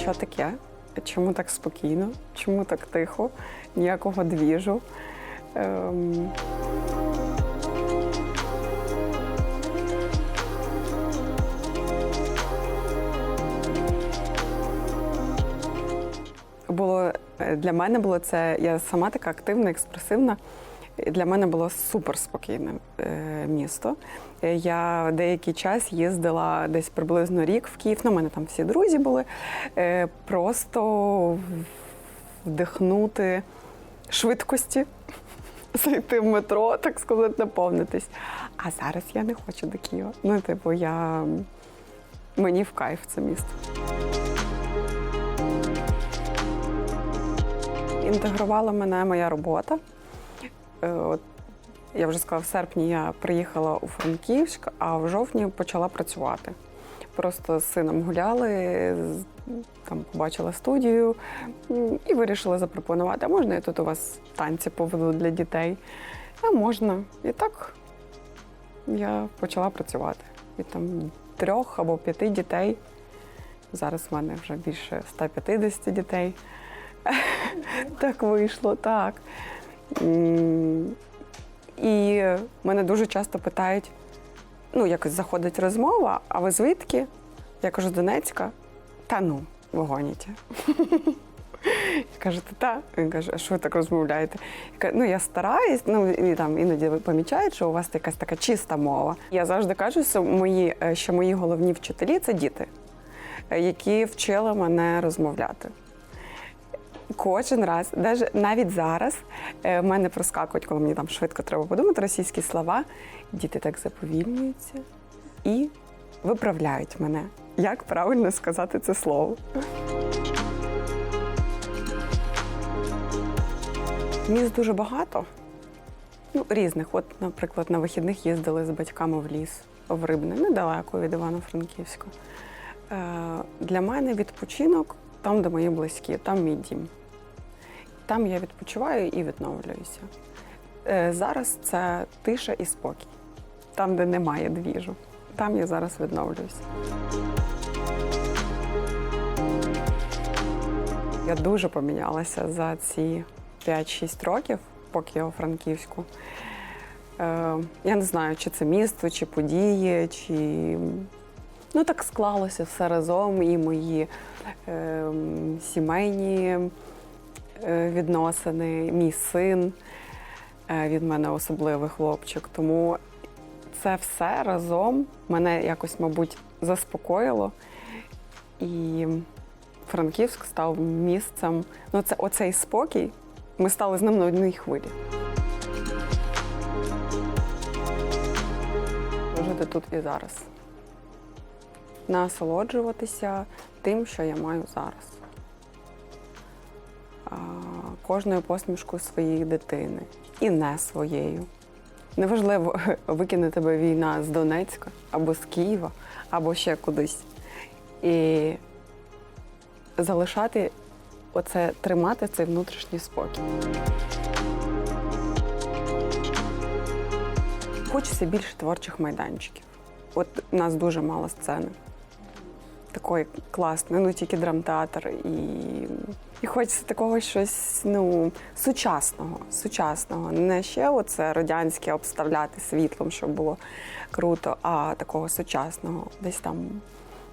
що таке? Чому так спокійно? Чому так тихо? Ніякого двіжу. Ем... Було е, для мене було це. Я сама така активна, експресивна. Для мене було супер спокійне е, місто. Е, Я деякий час їздила десь приблизно рік в Київ. Ну, у мене там всі друзі були. Е, Просто вдихнути швидкості, зайти в метро, так сказати, наповнитись. А зараз я не хочу до Києва. Ну, типу, я мені в кайф це місто. Інтегрувала мене моя робота. Е, От, я вже сказала, в серпні я приїхала у Франківськ, а в жовтні почала працювати. Просто з сином гуляли, там побачила студію і вирішила запропонувати, а можна я тут у вас танці поведу для дітей? А можна. І так я почала працювати. І там трьох або п'яти дітей. Зараз в мене вже більше 150 дітей. Так вийшло, так. І мене дуже часто питають: ну, якось заходить розмова, а ви звідки? Я кажу, з Донецька. Та ну, ви гоніте. Я кажу, та та. Він каже, а що ви так розмовляєте? Я кажу, ну я стараюсь, ну і там іноді ви помічають, що у вас якась така чиста мова. Я завжди кажу, що мої, е, що мої головні вчителі це діти, е, які вчили мене розмовляти. Кожен раз, навіть зараз, е, в мене проскакують, коли мені там швидко треба подумати російські слова. Діти так заповільнюються і виправляють мене, як правильно сказати це слово. Міст дуже багато, ну, різних. От, наприклад, на вихідних їздили з батьками в ліс, в Рибне, недалеко від Івано-Франківська. Е, для мене відпочинок там, де мої близькі, там мій дім. Там я відпочиваю і відновлююся. Е, Зараз це тиша і спокій. Там, де немає двіжу. Там я зараз відновлююся. Я дуже помінялася за ці 5-6 років, поки я у Франківську. Е, я не знаю, чи це місто, чи події, чи ну так склалося все разом, і мої е, сімейні відносини, мій син. Е, Він мене особливий хлопчик. Тому це все разом мене якось, мабуть, заспокоїло. І Франківськ став місцем. Ну, це оцей спокій. Ми стали з ним на одній хвилі. Жити тут і зараз. Насолоджуватися тим, що я маю зараз. Кожною посмішкою своєї дитини і не своєю. Неважливо, викине тебе війна з Донецька або з Києва, або ще кудись. І залишати оце, тримати цей внутрішній спокій. Хочеться більше творчих майданчиків. От у нас дуже мало сцени. Такої класної, ну тільки драмтеатр і, і хочеться такого щось ну, сучасного, сучасного. Не ще оце радянське обставляти світлом, щоб було круто, а такого сучасного. Десь там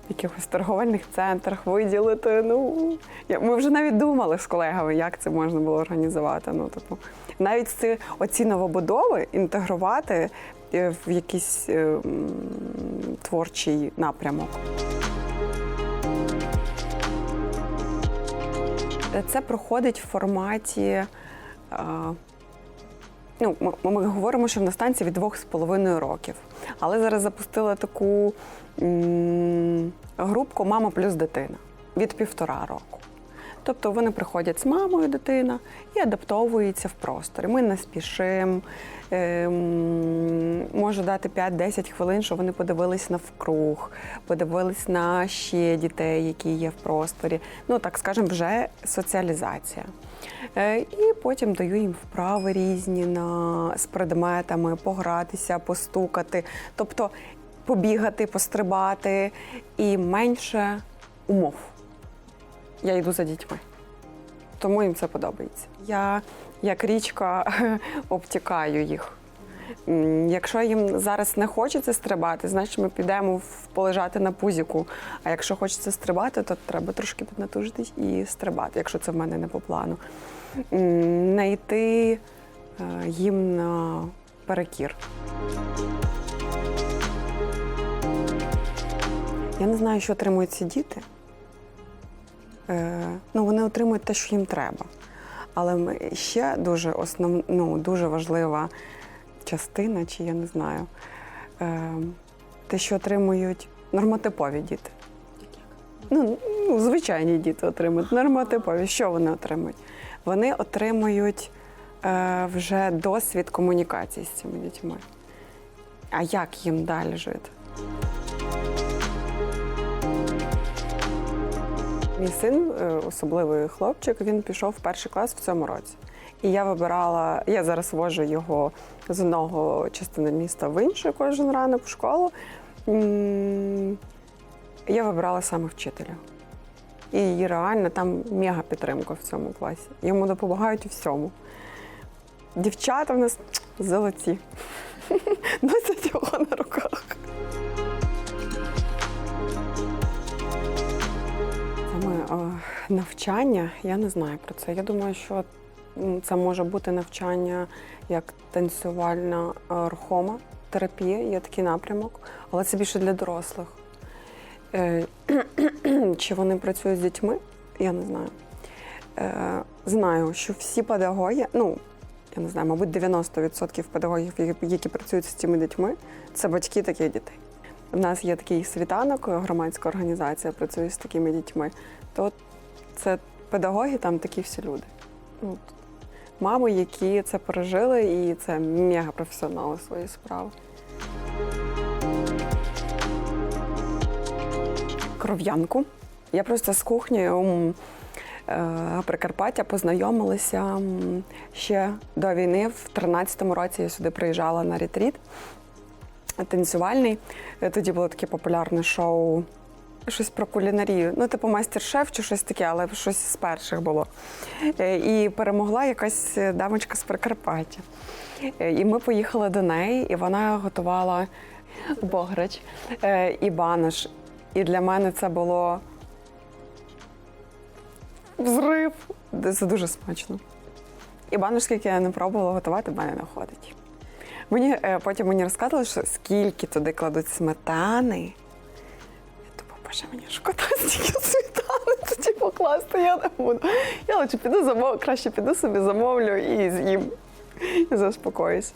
в якихось торговельних центрах виділити. Ну, ми вже навіть думали з колегами, як це можна було організувати. Ну, типу, навіть ці оці новобудови інтегрувати е, в якийсь е, творчий напрямок. Це проходить в форматі. е, Ну, ми, ми говоримо, що в настанці від двох з половиною років. Але зараз запустила таку м, групку Мама плюс дитина від півтора року. Тобто вони приходять з мамою дитина і адаптовуються в просторі. Ми не спішимо. Ем, можу дати 5-10 хвилин, щоб вони подивились навкруг, подивились на ще дітей, які є в просторі. Ну, так скажемо, вже соціалізація. Е, І потім даю їм вправи різні на, з предметами, погратися, постукати, тобто побігати, пострибати і менше умов. Я йду за дітьми. Тому їм це подобається. Я як річка обтікаю їх. Якщо їм зараз не хочеться стрибати, значить ми підемо полежати на пузіку. А якщо хочеться стрибати, то треба трошки піднатужитись і стрибати, якщо це в мене не по плану. Не йти е, їм на перекір. Я не знаю, що отримують ці діти. Е, ну, вони отримують те, що їм треба. Але ми- ще дуже основ, ну, дуже важлива частина, чи я не знаю, е, те, що отримують нормотипові діти. Ну, ну, звичайні діти отримують нормотипові. Що вони отримують? Вони отримують е, вже досвід комунікації з цими дітьми. А як їм далі жити? Мій син, е, особливий хлопчик, він пішов в перший клас в цьому році. І я вибирала, я зараз вожу його з одного частини міста в іншу кожен ранок в школу. Я вибирала саме вчителя. І реально там мега підтримка в цьому класі. Йому допомагають у всьому. Дівчата в нас золоті. Носять його на руках. Навчання, я не знаю про це. Я думаю, що це може бути навчання як танцювальна е, рухома терапія, є такий напрямок, але це більше для дорослих. Е, Чи вони працюють з дітьми? Я не знаю. Е, Знаю, що всі педагоги, ну я не знаю, мабуть, 90% педагогів, які- працюють з цими дітьми, це батьки таких дітей. У нас є такий світанок, громадська організація працює з такими дітьми. То це педагоги, там такі всі люди. Ну, мами, які це пережили, і це мега професіонали своєї справи. Кров'янку. Я просто з кухнею е, Прикарпаття познайомилася ще до війни. В 13-му році я сюди приїжджала на ретріт танцювальний. Тоді було таке популярне шоу. Щось про кулінарію. Ну, типу майстер-шеф чи щось таке, але щось з перших було. Е, І перемогла якась дамочка з Прикарпаття. Е, І ми поїхали до неї, і вона готувала бограч е, і банош. І для мене це було взрив. Це дуже смачно. І банош, скільки я не пробувала готувати, мене не ходить. Мені е, потім мені розказували, що скільки туди кладуть сметани. Боже, мені шкода стільки сметани тоді покласти, я не буду. Я лише піду замов, краще піду собі замовлю і з'їм. І заспокоюсь.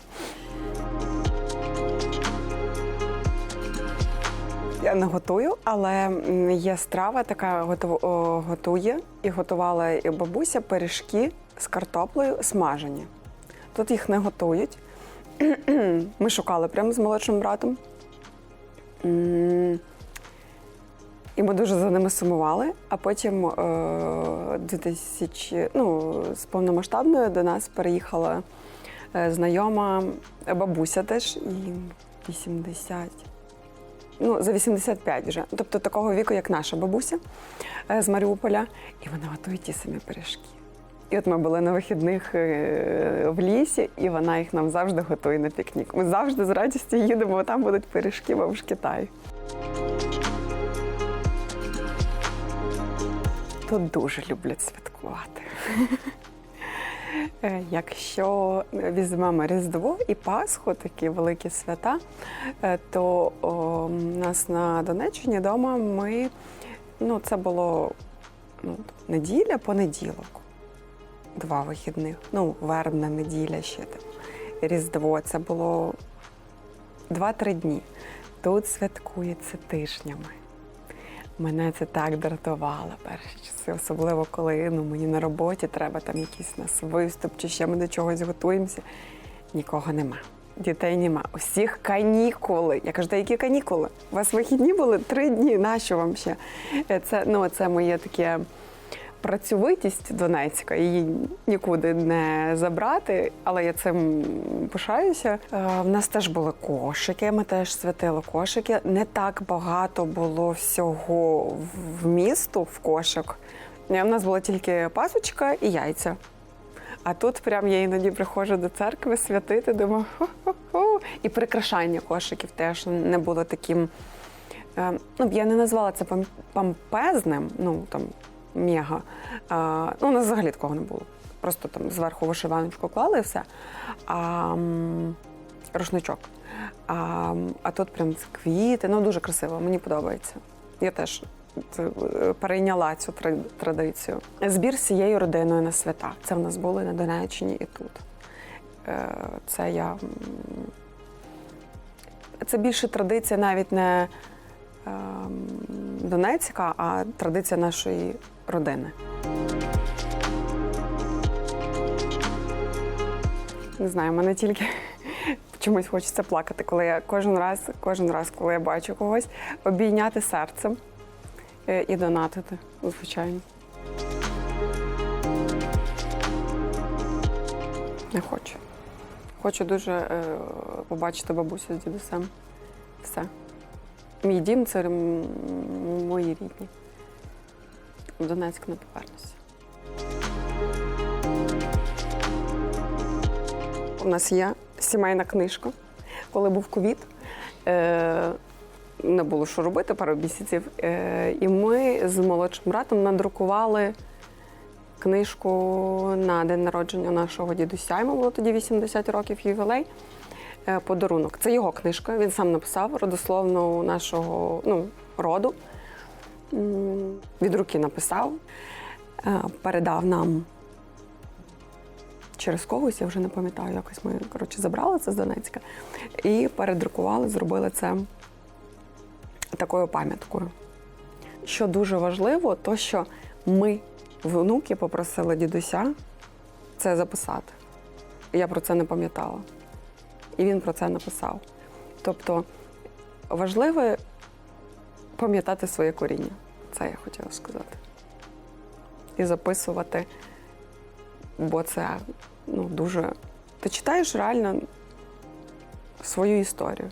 Я не готую, але є страва, така готує і готувала і бабуся пиріжки з картоплею смажені. Тут їх не готують. Ми шукали прямо з молодшим братом. І ми дуже за ними сумували. А потім е, 2000, ну, з повномасштабною до нас переїхала е, знайома бабуся теж, і 80. Ну, за 85 вже. Тобто такого віку, як наша бабуся е, з Маріуполя. І вона готує ті самі пиріжки. І от ми були на вихідних е, в лісі, і вона їх нам завжди готує на пікнік. Ми завжди з радістю їдемо, там будуть пиріжки, бо в Тут дуже люблять святкувати. Е, Якщо візьмемо Різдво і Пасху, такі великі свята, е, то у нас на Донеччині вдома ми, ну, це було ну, неділя, понеділок, два вихідних. Ну, вербна неділя ще там. Різдво це було два-три дні. Тут святкується тижнями. Мене це так дратувало перші часи, особливо коли ну, мені на роботі треба там якийсь нас виступ, чи ще ми до чогось готуємося. Нікого нема. Дітей нема. Усіх канікули. Я кажу, та які канікули? У вас вихідні були три дні. Нащо вам ще? Це, ну, це моє таке працьовитість Донецька, її нікуди не забрати, але я цим пишаюся. Е, В нас теж були кошики, ми теж святили кошики. Не так багато було всього в- місту в кошик. У нас була тільки пасочка і яйця. А тут прям я іноді приходжу до церкви святити, думаю, хо-хо-хо. І прикрашання кошиків теж не було таким. е, Ну, я не назвала це помпезним, ну там мега. А, ну, у нас взагалі такого не було. Просто там зверху вишиваночку клали і все. А, рушничок. А, а тут прям квіти, ну дуже красиво, мені подобається. Я теж е, перейняла цю традицію. Збір з цією родиною на свята. Це в нас були на Донеччині і тут. Е, Це я. Це більше традиція навіть не ем, Донецька, а традиція нашої родини. Не знаю, мене тільки чомусь хочеться плакати, коли я кожен раз, кожен раз, коли я бачу когось, обійняти серцем е, і донатити, звичайно. Не хочу. Хочу дуже е, побачити бабусю з дідусем. Все. Мій дім це мої рідні. В Донецьк не повернуся. У нас є сімейна книжка. Коли був ковід, е, не було що робити пару місяців. Е, і ми з молодшим братом надрукували книжку на день народження нашого дідуся. Йому було тоді 80 років ювілей. Е, Подарунок. Це його книжка. Він сам написав родословну нашого ну, роду. Від руки написав, Е, передав нам через когось, я вже не пам'ятаю, якось ми коротше, забрали це з Донецька і передрукували, зробили це такою пам'яткою. Що дуже важливо, то що ми, внуки, попросили дідуся це записати. Я про це не пам'ятала. І він про це написав. Тобто важливо пам'ятати своє коріння. Це я хотіла сказати. І записувати, бо це ну, дуже. Ти читаєш реально свою історію.